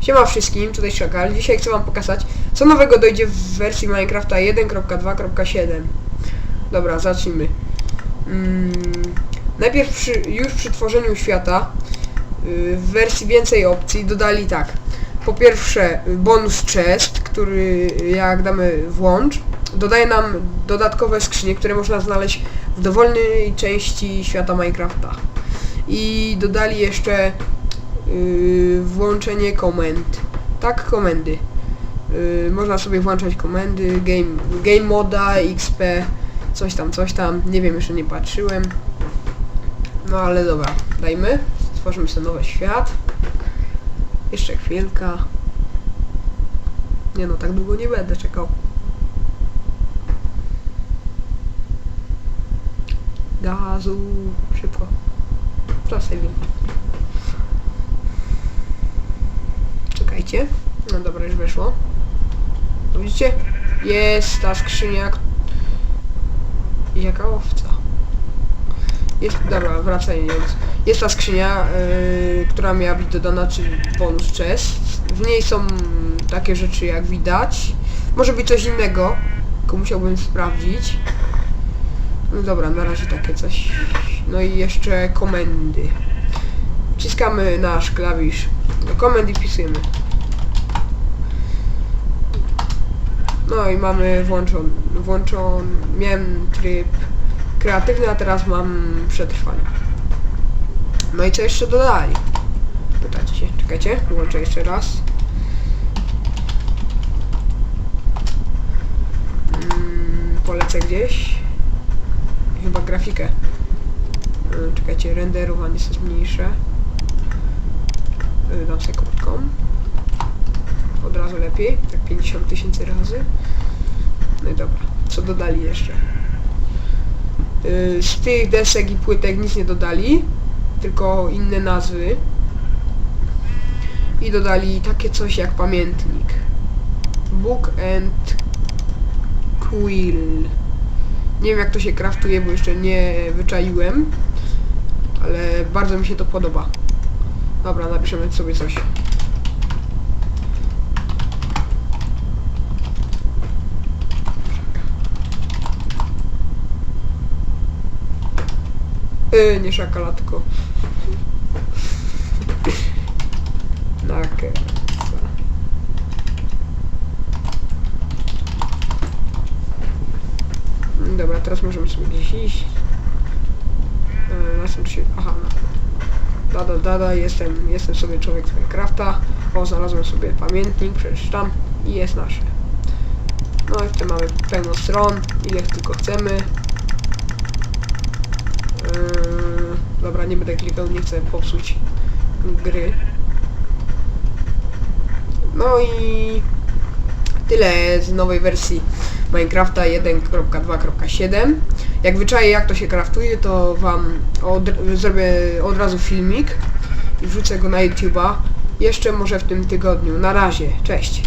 Siema wszystkim, tutaj Szakal. Dzisiaj chcę wam pokazać, co nowego dojdzie w wersji Minecrafta 1.2.7. Dobra, zacznijmy. Mm, najpierw przy, już przy tworzeniu świata y, w wersji więcej opcji dodali tak. Po pierwsze y, bonus chest, który jak damy włącz, dodaje nam dodatkowe skrzynie, które można znaleźć w dowolnej części świata Minecrafta. I dodali jeszcze yy, włączenie komend. Tak, komendy. Yy, można sobie włączać komendy, game, game moda, XP, coś tam, coś tam. Nie wiem, jeszcze nie patrzyłem. No ale dobra, dajmy. Stworzymy sobie nowy świat. Jeszcze chwilka. Nie no, tak długo nie będę czekał. Gazu, szybko. Czasem. Czekajcie. No dobra, już weszło. No widzicie? Jest ta skrzynia. Jaka owca. Jest, dobra, wracając. Jest ta skrzynia, yy, która miała być dodana, czyli bonus chest. W niej są takie rzeczy jak widać. Może być coś innego, tylko musiałbym sprawdzić. No dobra, na razie takie coś. No i jeszcze komendy. Wciskamy nasz klawisz do komend i wpisujemy. No i mamy włączony, włączony, miałem tryb kreatywny, a teraz mam przetrwanie. No i co jeszcze dodali? Pytacie się, czekajcie, włączę jeszcze raz. Mm, polecę gdzieś. Chyba grafikę. Y, Czekajcie, renderowanie sobie zmniejszę. Y, Dam sobie. Lepiej, tak 50 tysięcy razy. No i dobra, co dodali jeszcze? Y, Z tych desek i płytek nic nie dodali, tylko inne nazwy. I dodali takie coś jak pamiętnik. Book and Quill. Nie wiem jak to się kraftuje, bo jeszcze nie wyczaiłem. Ale bardzo mi się to podoba. Dobra, napiszemy sobie coś. Yy, nie szakalatko. Nakersa. Dobra, teraz możemy sobie gdzieś iść. Yy, się... Aha, na... Dada, dada, jestem, jestem sobie człowiek z Minecrafta. O, znalazłem sobie pamiętnik, przeczytam i jest nasze. No i tutaj mamy pełno stron, ile tylko chcemy. Yy, dobra, nie będę klikał, nie chcę popsuć gry. No i tyle z nowej wersji Minecrafta 1.2.7. Jak wyczaję jak to się kraftuje, to wam od, zrobię od razu filmik i wrzucę go na YouTube'a jeszcze może w tym tygodniu. Na razie, cześć!